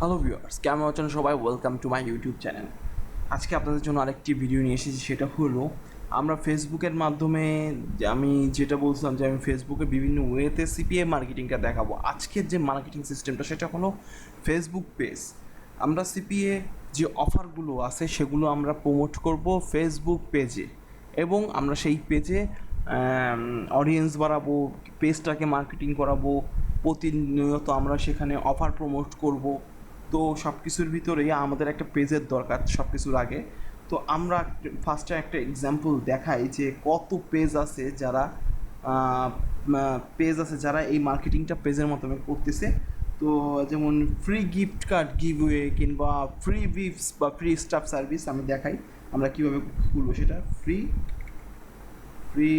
Hello viewers কেমন আছেন সবাই? Welcome to my YouTube channel আজকে আপনাদের জন্য আরেকটি ভিডিও নিয়ে এসেছি, সেটা হলো, আমরা ফেসবুকের মাধ্যমে আমি যেটা বলছিলাম যে আমি ফেসবুকে বিভিন্ন ওয়েতে সিপিএ মার্কেটিংটা দেখাবো। আজকের যে মার্কেটিং সিস্টেমটা সেটা হলো ফেসবুক পেজ আমরা সিপিএ যে অফারগুলো আছে, সেগুলো আমরা প্রমোট করব ফেসবুক পেজে এবং আমরা সেই পেজে অডিয়েন্স বাড়াবো পেজটাকে মার্কেটিং করাবো, প্রতিনিয়ত আমরা সেখানে অফার প্রমোট করব। তো সব কিছুর ভিতরেই আমাদের একটা পেজের দরকার সব কিছুর আগে। তো আমরা ফার্স্টে একটা এক্সাম্পল দেখাই যে কত পেজ আছে যারা পেজ আছে যারা এই মার্কেটিংটা পেজের মাধ্যমে করতেছে। তো যেমন ফ্রি গিফট কার্ড গিভওয়ে কিংবা ফ্রি গিফটস বা ফ্রি স্টাফ সার্ভিস আমি দেখাই। আমরা কীভাবে খুলবো সেটা? Free free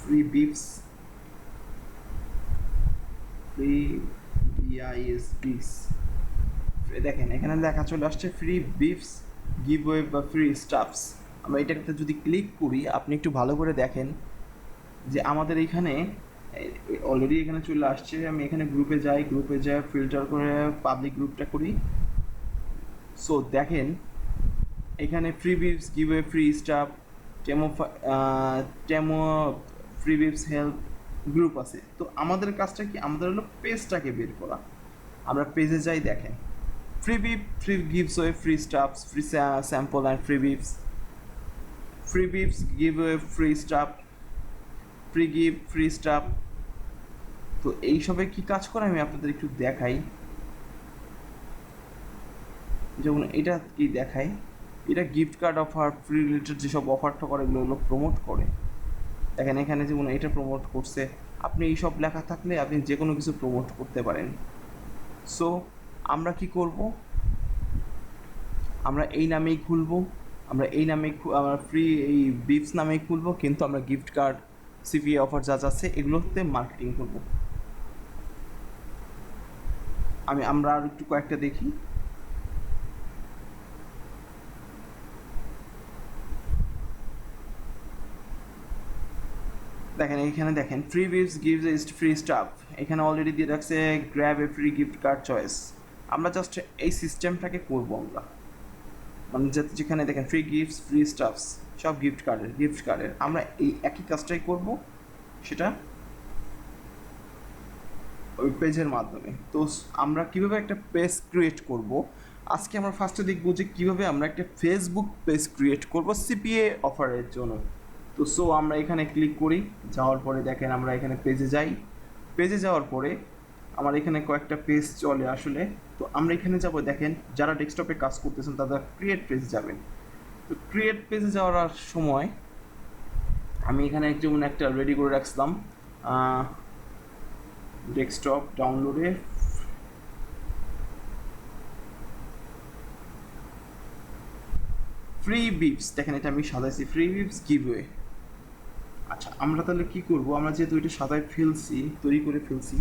freebies free BIS bees দেখেন, এখানে লেখা চলে আসছে ফ্রি বিফস গিভওয়ে বা ফ্রি স্টাফস আমরা এটাতে যদি ক্লিক করি, আপনি একটু ভালো করে দেখেন যে আমাদের এখানে অলরেডি এখানে চলে আসছে, আমি এখানে গ্রুপে যাই গ্রুপে যাই ফিল্টার করে পাবলিক গ্রুপটা করি। সো দেখেন, এখানে freebies giveaway free stuff Temu Temu freebies help group আছে। তো আমাদের কাজটা কি? আমাদের হলো পেজটাকে বের করা। আমরা পেজে যাই, দেখেন। Freebie free giveaway free stuffs free sample and freebies freebies giveaway free stuff free give free stuff তো এইসবে কি কাজ করে? আমি আপনাদের একটু দেখাই। যেমন এটা কি দেখাই? এটা gift card offer free related যেসব অফারটা করে, এগুলো প্রমোট করে। দেখেন, এখানে যেমন এটা প্রমোট করছে, আপনি এই সব লেখা থাকলে আপনি যে কোনো কিছু প্রমোট করতে পারেন। সো আমরা কি করব? আমরা এই নামেই খুলবো, আমরা এই নামেই আমরা ফ্রি এই বিপস নামেই খুলবো, কিন্তু আমরা গিফট কার্ড সিপিএ অফার যা যাচ্ছে এগুলোতে মার্কেটিং করব। আমি, আমরা আর একটু কয়েকটা দেখি। দেখেন এখানে দেখেন free gifts gives free stuff এখানে অলরেডি দিয়ে রাখছে grab a free gift card choice আমরা জাস্ট এই সিস্টেমটাকে করব আমরা। মানে যেখানে দেখেন ফ্রি গিফটস ফ্রি স্টাফস সব গিফট কার্ডের গিফট কার্ডের আমরা এই একই কাজটাই করব, সেটা ওই পেজের মাধ্যমে। তো আমরা কীভাবে একটা পেজ ক্রিয়েট করব? আজকে আমরা ফার্স্টে দেখব যে কীভাবে আমরা একটা ফেসবুক পেজ ক্রিয়েট করব সিপিএ অফারের জন্য। তো সো আমরা এখানে ক্লিক করি, যাওয়ার পরে দেখেন আমরা এখানে পেজে যাই। পেজে যাওয়ার পরে আমার এখানে কয়েকটা পেজ চলে আসলে। তো আমরা এখানে যাব, দেখেন যারা ডেস্কটপে কাজ করতেছেন তারা ক্রিয়েট পেজে যাবেন। তো ক্রিয়েট পেজে যাওয়ার সময় আমি এখানে যেমন একটা রেডি করে রাখছিলাম ডেস্কটপ ডাউনলোডে ফ্রি বিপস দেখেন এটা আমি সাজাইছি ফ্রি বিপস গিভওয়ে আচ্ছা আমরা তাহলে কি করব? আমরা যেহেতু এটা সাজায় ফেলছি, তৈরি করে ফেলছি,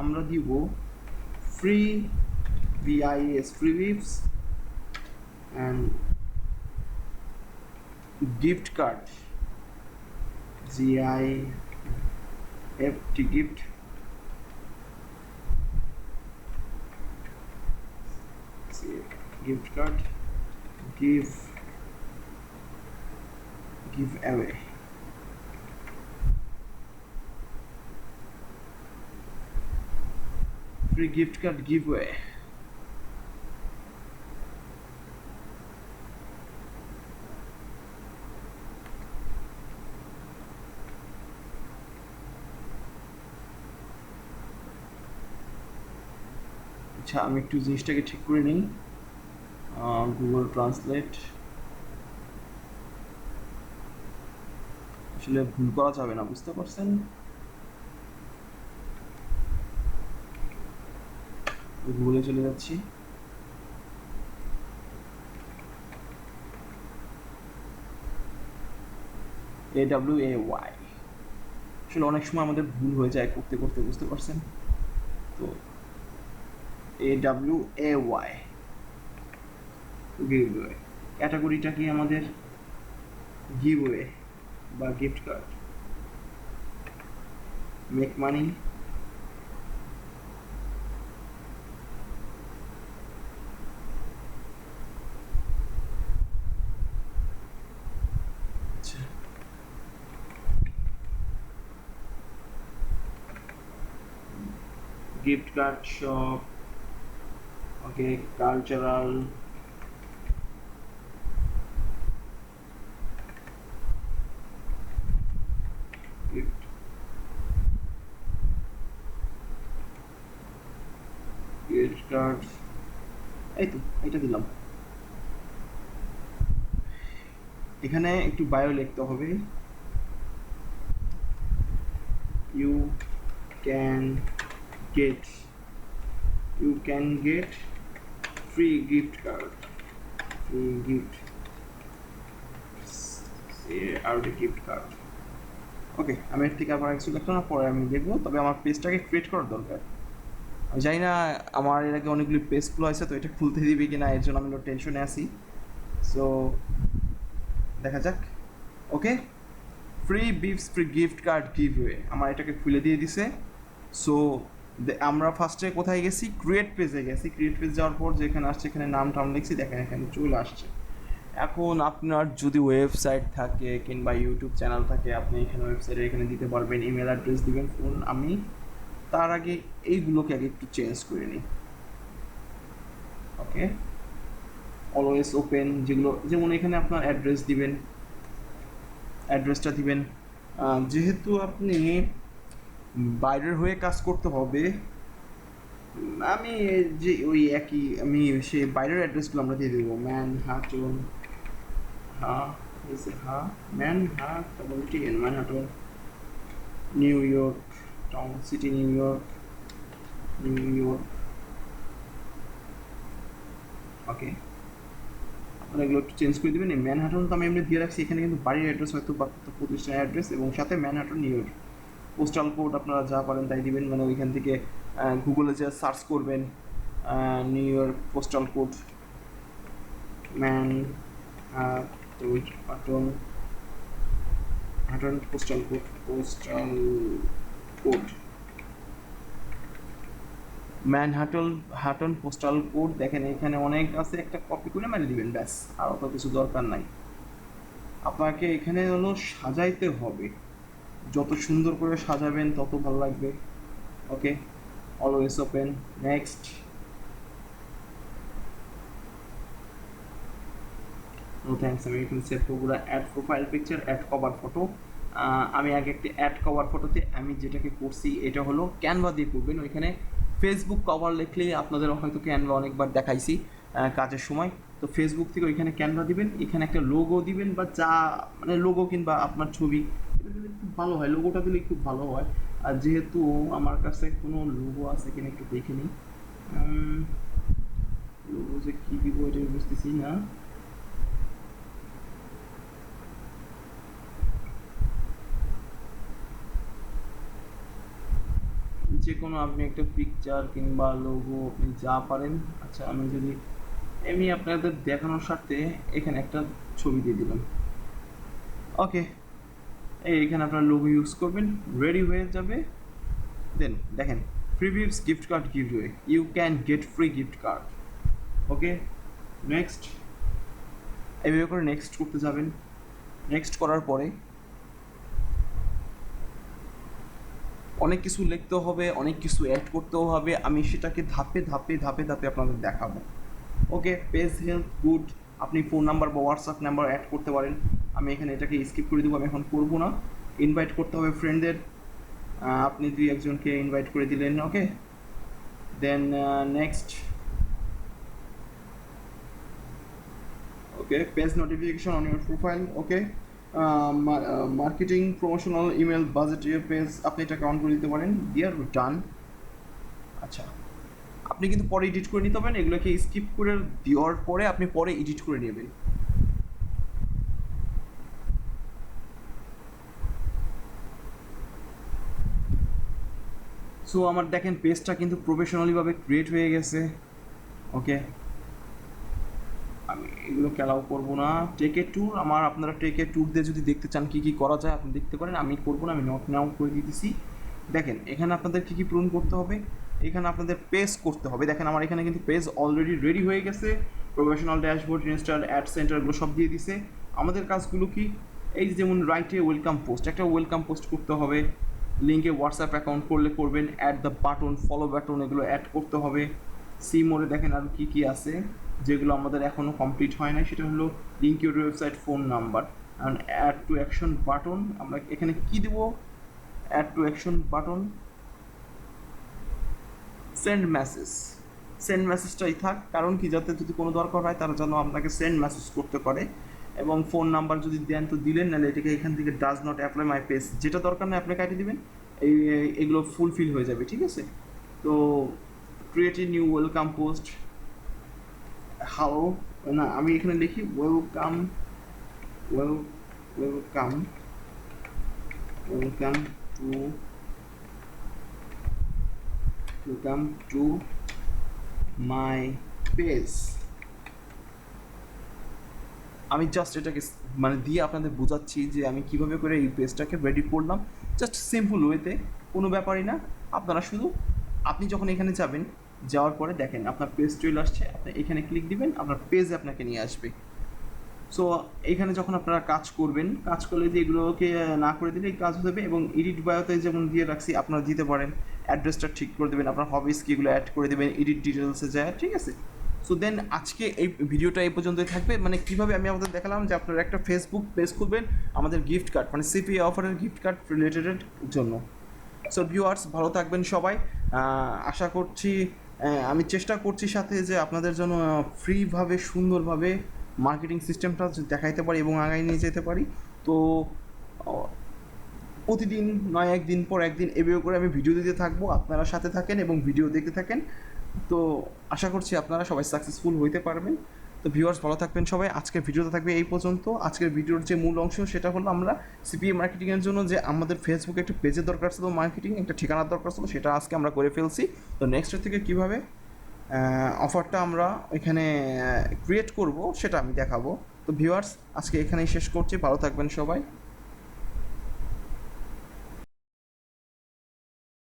আমরা দিব free VIS freebies and gift card G I F T gift gift. Card. Give away. Free gift card giveaway. আচ্ছা আমি একটু জিনিসটাকে ঠিক করে নিই। গুগল ট্রান্সলেট আসলে ভুল করা যাবে না, বুঝতে পারছেন? গুগলে চলে যাচ্ছি। এ ডাব্লিউ এ ওয়াই আসলে অনেক সময় আমাদের ভুল হয়ে যায় করতে করতে, বুঝতে পারছেন? তো A W A Y giveaway ক্যাটাগরিটা কি আমাদের? গিভওয়ে বা gift card make money gift card shop okay cultural এখানে একটু বায়ো লিখতে হবে you can get you can get free gift card free gift আর গিফট কার্ড ওকে আমি এর থেকে আবার কিছু লিখলাম না পরে আমি দেখব, তবে আমার পেজটাকে ক্রিয়েট করার দরকার। আমি জানি না আমার এর আগে অনেকগুলি পেজ খোলা হয়েছে, তো এটা খুলতে দিবে কিনা, এর জন্য আমি একটু টেনশনে আছি। সো দেখা যাক। Okay freebies free gift card giveaway আমার এটাকে খুলে দিয়ে দিছে। সো আমরা ফার্স্টে কোথায় গেছি? ক্রিয়েট পেজে গেছি। ক্রিয়েট পেজ যাওয়ার পর যেখানে আসছে, এখানে নাম টাম লিখছি, দেখেন এখানে চলে আসছে। এখন আপনার যদি ওয়েবসাইট থাকে কিংবা ইউটিউব চ্যানেল থাকে, আপনি এখানে ওয়েবসাইটে এখানে দিতে পারবেন ইমেল অ্যাড্রেস দিবেন, ফোন আমি তার আগে এইগুলোকে আগে একটু চেঞ্জ করে নিই। ওকে অলওয়েজ ওপেন যেগুলো, যেমন এখানে আপনার অ্যাড্রেস দিবেন অ্যাড্রেসটা দিবেন। যেহেতু আপনি বাইরের হয়ে কাজ করতে হবে। আমি যে ওই একই, আমি সে বাইরের অ্যাড্রেসগুলো আমরা দিয়ে দেবো। ম্যান, হাটন, হা হা, man hat double T N, Manhattan. New York town, city New York New York. Okay. এগুলো একটু চেঞ্জ করে দেবেন। ম্যানহাটন তো আমি এমনি দিয়ে রাখছি। এখানে কিন্তু বাড়ির অ্যাড্রেস হয়তো বা প্রতিষ্ঠানের অ্যাড্রেস এবং সাথে Manhattan New York. Postal code আপনারা যা পারেন তাই দিবেন। মানে ওইখান থেকে গুগলে যা সার্চ করবেন New York postal code man postal code postal code Manhattan Hutton postal code দেখেন, এখানে অনেক আছে, একটা কপি করে মেরে দিবেন, ব্যাস। আর অত কিছু দরকার নাই। আপনাকে এখানে হলো সাজাইতে হবে। যত সুন্দর করে সাজাবেন, তত ভালো লাগবে। Okay always open next no thanks আমি এখানে সেভ করব add profile picture add cover photo আমি আগে একটি অ্যাড কভার ফটোতে আমি যেটাকে করছি, এটা হলো ক্যানভা দিয়ে করবেন। ওইখানে ফেসবুক কভার লিখলে আপনাদের হয়তো ক্যানভা অনেকবার দেখাইছি কাজের সময়। তো ফেসবুক থেকে ওইখানে ক্যানভা দিবেন। এখানে একটা লোগো দিবেন বা যা মানে লোগো কিংবা আপনার ছবি। ভালো হয় লোগোটা দিলে খুব ভালো হয়। আর যেহেতু আমার কাছে কোনো লোগো আছে কিনা একটু দেখে নিই। লোগো যে কী দিব এটা বুঝতেছি না। যে কোনো আপনি একটা পিকচার কিংবা লোগো আপনি যা পারেন। আচ্ছা আমি যদি এমনি আপনাদের দেখানোর স্বার্থে এখানে একটা ছবি দিয়ে দিলাম। ওকে এই এখানে আপনার লোগো ইউজ করবেন রেডি হয়ে যাবে। দেন দেখেন gifts gift card giveaway you can get free gift card okay next এইভাবে করে নেক্সট করতে যাবেন। নেক্সট করার পরে, অনেক কিছু লিখতে হবে, অনেক কিছু অ্যাড করতেও হবে, আমি সেটাকে ধাপে ধাপে ধাপে ধাপে আপনাদের দেখাবো ওকে পেজ হেলথ গুড আপনি ফোন নাম্বার বা হোয়াটসঅ্যাপ নাম্বার অ্যাড করতে পারেন। আমি এখানে এটাকে স্কিপ করে দেবো, আমি এখন করব না। ইনভাইট করতে হবে ফ্রেন্ডদের আপনি দুই একজনকে ইনভাইট করে দিলেন okay then next okay page notification on your profile okay marketing promotional email budget page আপনি এটা কাউন্ট করে দিতে পারেন। ডিয়ার ডান আচ্ছা। আপনি কিন্তু পরে এডিট করে নিতে পারেন, এগুলোকে স্কিপ করে দেওয়ার পরে আপনি পরে এডিট করে নেবেন। সো আমার দেখেন পেজটা কিন্তু প্রফেশনালিভাবে ক্রিয়েট হয়ে গেছে। ওকে আমি এগুলো অ্যালাউ করব না। টেকে ট্যুর আমার আপনারা টেকে ট্যুর দিয়ে যদি দেখতে চান কী কী করা যায়, আপনি দেখতে পারেন। আমি করব না, আমি নট নাও করে দিতেছি। দেখেন, এখানে আপনাদের কী কী পূরণ করতে হবে? এখানে আপনাদের পেজ করতে হবে। দেখেন আমার এখানে কিন্তু পেজ অলরেডি রেডি হয়ে গেছে। Professional dashboard Insta ad centre এগুলো সব দিয়ে দিছে। আমাদের কাজগুলো কি? এই যেমন রাইটে ওয়েলকাম পোস্ট একটা ওয়েলকাম পোস্ট করতে হবে। লিঙ্কে হোয়াটসঅ্যাপ অ্যাকাউন্ট করলে করবেন add the button follow button এগুলো অ্যাড করতে হবে। সি মোড়ে দেখেন আর কী কী আছে, যেগুলো আমাদের এখনও কমপ্লিট হয় নাই। সেটা হলো link your website phone number and add to action button আমরা এখানে কী দেবো? Add to action button send message send মেসেজটাই থাক, কারণ কি, যাতে যদি কোনো দরকার হয়, তারা যেন আপনাকে সেন্ড মেসেজ করতে পারে। এবং ফোন নাম্বার যদি দেন, তো দিলেন, নাহলে এটাকে এখান থেকে does not apply my page যেটা দরকার নেই, আপনি কাটিয়ে দিবেন। এই, এগুলো ফুলফিল হয়ে যাবে, ঠিক আছে? তো create new welcome post hello না, আমি এখানে লিখি welcome well welcome welcome to welcome to my page আমি জাস্ট এটাকে মানে দিয়ে আপনাদের বোঝাচ্ছি যে আমি কীভাবে করে এই পেজটাকে রেডি করলাম। জাস্ট সিম্পল ওয়েতে কোনো ব্যাপারই না। আপনারা শুধু, আপনি যখন এখানে যাবেন, যাওয়ার পরে দেখেন, আপনার পেজ চলে আসছে, আপনি এখানে ক্লিক দিবেন, আপনার পেজ আপনাকে নিয়ে আসবে। সো এখানে যখন আপনারা কাজ করবেন, কাজ করলে যে এগুলোকে না করে দিলে এই কাজ যাবে এবং এডিট বায়োতে যেমন দিয়ে রাখছি, আপনারা দিতে পারেন। অ্যাড্রেসটা ঠিক করে দেবেন, আপনার হবিস কি এগুলো অ্যাড করে দেবেন এডিট ডিটেলসে যায়, ঠিক আছে? সো দেন আজকে এই ভিডিওটা এই পর্যন্তই থাকবে। মানে কীভাবে আমি আমাদের দেখালাম যে আপনারা একটা ফেসবুক পেজ খুলবেন আমাদের গিফট কার্ড মানে সিপি অফারের গিফট কার্ড রিলেটেড জন্য। সো ভিউয়ার্স ভালো থাকবেন সবাই। আশা করছি আমি চেষ্টা করছি সাথে যে আপনাদের জন্য ফ্রিভাবে সুন্দরভাবে মার্কেটিং সিস্টেমটা দেখাইতে পারি এবং আগায় নিয়ে যেতে পারি। তো প্রতিদিন নয়, একদিন পর একদিন এভাবে করে আমি ভিডিও দিতে থাকব। আপনারা সাথে থাকেন এবং ভিডিও দেখতে থাকেন। তো আশা করছি আপনারা সবাই সাকসেসফুল হইতে পারবেন। তো ভিউয়ার্স ভালো থাকবেন সবাই। আজকের ভিডিওটা থাকবে এই পর্যন্ত। আজকের ভিডিওর যে মূল অংশ সেটা হলো আমরা সিপিএ মার্কেটিংয়ের জন্য যে আমাদের ফেসবুকে একটা পেজের দরকার ছিল মার্কেটিং একটা ঠিকানার দরকার ছিল, সেটা আজকে আমরা করে ফেলছি। তো নেক্সট থেকে কীভাবে অফারটা আমরা এখানে ক্রিয়েট করব, সেটা আমি দেখাবো। তো ভিউয়ার্স আজকে এখানেই শেষ করছি। ভালো থাকবেন সবাই।